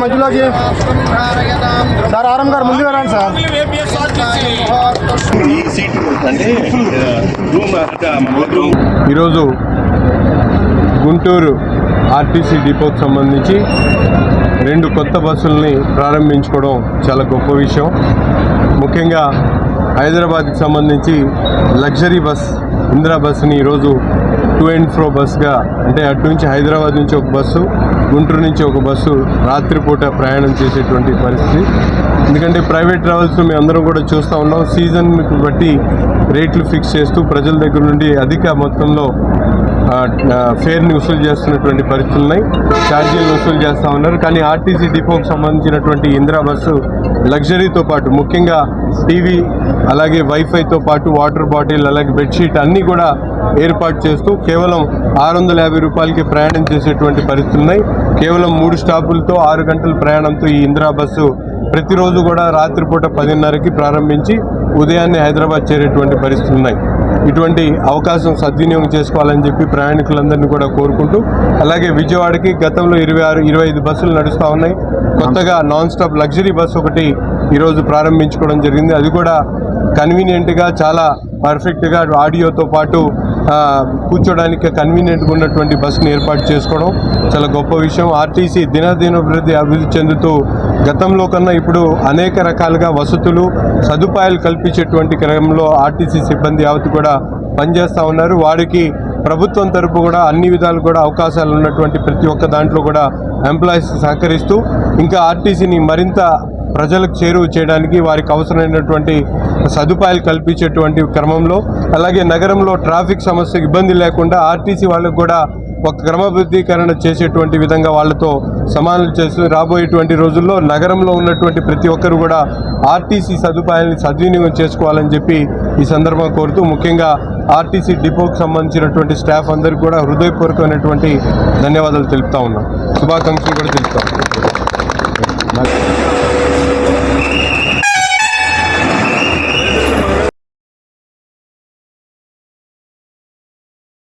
మంజులాజీ sir ఆరం గారు ముందుగా రండి సార్. ఈరోజు గుంటూరు ఆర్టీసీ డిపోకి సంబంధించి రెండు కొత్త బస్సుల్ని ప్రారంభించుకోవడం చాలా గొప్ప విషయం. ముఖ్యంగా హైదరాబాద్కి సంబంధించి లగ్జరీ బస్ ఇందిరా బస్సుని ఈరోజు టూ అండ్ ఫ్రో బస్గా అంటే అటు నుంచి హైదరాబాద్ నుంచి ఒక బస్సు గుంటూరు నుంచి ఒక బస్సు రాత్రిపూట ప్రయాణం చేసేటువంటి పరిస్థితి. ఎందుకంటే ప్రైవేట్ ట్రావెల్స్ మేము అందరం కూడా చూస్తూ ఉన్నాం. సీజన్ బట్టి రేట్లు ఫిక్స్ చేస్తూ ప్రజల దగ్గర నుండి అధిక మొత్తంలో ఫేర్ని వసూలు చేస్తున్నటువంటి పరిస్థితులు ఉన్నాయి. ఛార్జీలను వసూలు చేస్తూ ఉన్నారు. కానీ ఆర్టీసీ డిపోకి సంబంధించినటువంటి ఇందిరా బస్సు లగ్జరీతో పాటు ముఖ్యంగా టీవీ అలాగే వైఫైతో పాటు వాటర్ బాటిల్ అలాగే బెడ్షీట్ అన్నీ కూడా ఏర్పాటు చేస్తూ కేవలం ఆరు వందల యాభై రూపాయలకి ప్రయాణం చేసేటువంటి పరిస్థితులు ఉన్నాయి. కేవలం మూడు స్టాపులతో ఆరు గంటల ప్రయాణంతో ఈ ఇందిరా బస్సు ప్రతిరోజు కూడా రాత్రిపూట పదిన్నరకి ప్రారంభించి ఉదయాన్నే హైదరాబాద్ చేరేటువంటి పరిస్థితులు ఉన్నాయి. ఇటువంటి అవకాశం సద్వినియోగం చేసుకోవాలని చెప్పి ప్రయాణికులందరినీ కూడా కోరుకుంటూ అలాగే విజయవాడకి గతంలో ఇరవై ఆరు ఇరవై ఐదు బస్సులు నడుస్తూ ఉన్నాయి. కొత్తగా నాన్ స్టాప్ లగ్జరీ బస్సు ఒకటి ఈరోజు ప్రారంభించుకోవడం జరిగింది. అది కూడా కన్వీనియంట్గా చాలా పర్ఫెక్ట్గా ఆడియోతో పాటు కూర్చోడానికి కన్వీనియంట్గా ఉన్నటువంటి బస్సును ఏర్పాటు చేసుకోవడం చాలా గొప్ప విషయం. ఆర్టీసీ దినదినభివృద్ధి అభివృద్ధి చెందుతూ గతంలో కన్నా ఇప్పుడు అనేక రకాలుగా వసతులు సదుపాయాలు కల్పించేటువంటి క్రమంలో ఆర్టీసీ సిబ్బంది యావత్ కూడా పనిచేస్తూ ఉన్నారు. వారికి ప్రభుత్వం తరపు కూడా అన్ని విధాలు కూడా అవకాశాలు ఉన్నటువంటి ప్రతి ఒక్క దాంట్లో కూడా ఎంప్లాయీస్ సహకరిస్తూ ఇంకా ఆర్టీసీని మరింత ప్రజలకు చేరువ చేయడానికి వారికి అవసరమైనటువంటి సదుపాయాలు కల్పించేటువంటి క్రమంలో అలాగే నగరంలో ట్రాఫిక్ సమస్య ఇబ్బంది లేకుండా ఆర్టీసీ వాళ్ళకు కూడా ఒక క్రమబద్ధీకరణ చేసేటువంటి విధంగా వాళ్ళతో సమానాలు చేస్తూ రాబోయేటువంటి రోజుల్లో నగరంలో ఉన్నటువంటి ప్రతి ఒక్కరు కూడా ఆర్టీసీ సదుపాయాన్ని సద్వినియోగం చేసుకోవాలని చెప్పి ఈ సందర్భంగా కోరుతూ ముఖ్యంగా ఆర్టీసీ డిపోకి సంబంధించినటువంటి స్టాఫ్ అందరికీ కూడా హృదయపూర్వకమైనటువంటి ధన్యవాదాలు తెలుపుతా ఉన్నాం. శుభాకాంక్షలు కూడా తెలుపుతా ఉన్నాం.